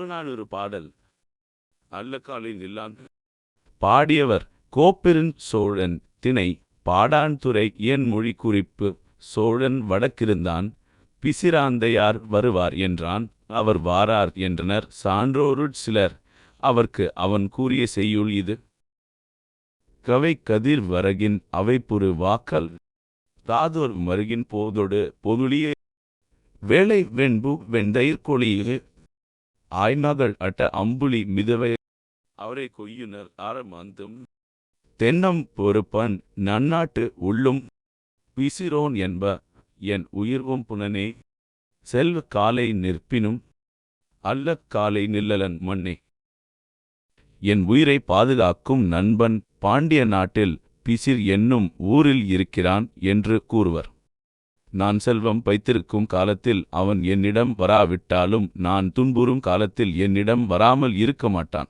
புறநானூறு பாடல். அல்லக்காலை நில்லான் பாடியவர் கோப்பெருஞ் சோழன் திணை பாடாண்துறை என் மொழி குறிப்பு சோழன் வடக்கிருந்தான். பிசிராந்தையார் வருவார் என்றான். அவர் வாரார் என்றனர். சான்றோருட் சிலர். அவர்க்கு அவன் கூறிய செய்யுள் இது. கவை கதிர் வரகின் அவைப்புறு வாக்கல். தாதோர் மருகின் போதொடு பொதுளிய. வேலை வெண்பு வெண்தயிர் கொளியே. ஆய்மகள் அட்ட அம்புலி மிதவை அவரை கொய்யுனர் ஆரமாந்தும். தென்னம் பொறுப்பன் நன்னாட்டு உள்ளும் பிசிரோன் என்ப என் உயிர்வும் புனனே. செல்வ காலை நிற்பினும் அல்ல காலை நில்லலன் மண்ணே என் உயிரை பாதுகாக்கும் நண்பன் பாண்டிய நாட்டில் பிசிர் என்னும் ஊரில் இருக்கிறான் என்று கூறுவர். நான் செல்வம் வைத்திருக்கும் காலத்தில் அவன் என்னிடம் வராவிட்டாலும் நான் துன்புறும் காலத்தில் என்னிடம் வராமல் இருக்க மாட்டான்.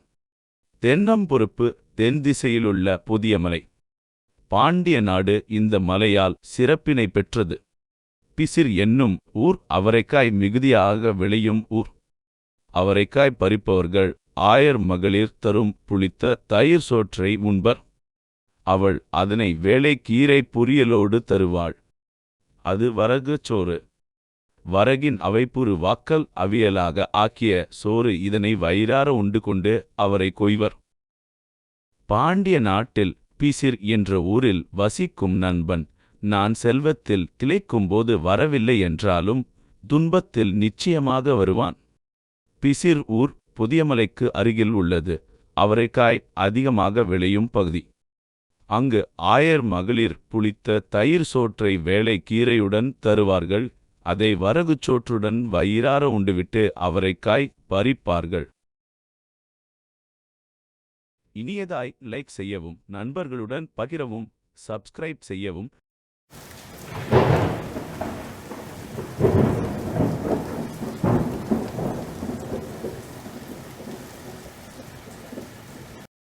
தென்னம் பொறுப்பு தென் திசையிலுள்ள புதிய மலை. பாண்டிய நாடு இந்த மலையால் சிறப்பினை பெற்றது. பிசிர் என்னும் ஊர் அவரைக்காய் மிகுதியாக விளையும் ஊர். அவரைக்காய் பறிப்பவர்கள் ஆயர் மகளிர் தரும் புளித்த தயிர் சோற்றை உண்பர். அவள் அதனை வேலை கீரை பொரியலோடு தருவாள். அது வரகுச் சோறு. வரகின் அவைப்புறு வாக்கல் அவியலாக ஆக்கிய சோறு இதனை வயிறார உண்டு கொண்டு அவரை கொய்வர். பாண்டிய நாட்டில் பிசிர் என்ற ஊரில் வசிக்கும் நண்பன் நான் செல்வத்தில் திளைக்கும்போது வரவில்லை என்றாலும் துன்பத்தில் நிச்சயமாக வருவான். பிசிர் ஊர் புதியமலைக்கு அருகில் உள்ளது அவரைக்காய் அதிகமாக விளையும் பகுதி. அங்கு ஆயர் மகளிர் புளித்த தயிர் சோற்றை வேலை கீரையுடன் தருவார்கள். அதை வரகுச் சோற்றுடன் வயிறார உண்டுவிட்டு அவரைக்காய் பறிப்பார்கள். இனியதாய் லைக் செய்யவும் நண்பர்களுடன் பகிரவும் சப்ஸ்கிரைப் செய்யவும்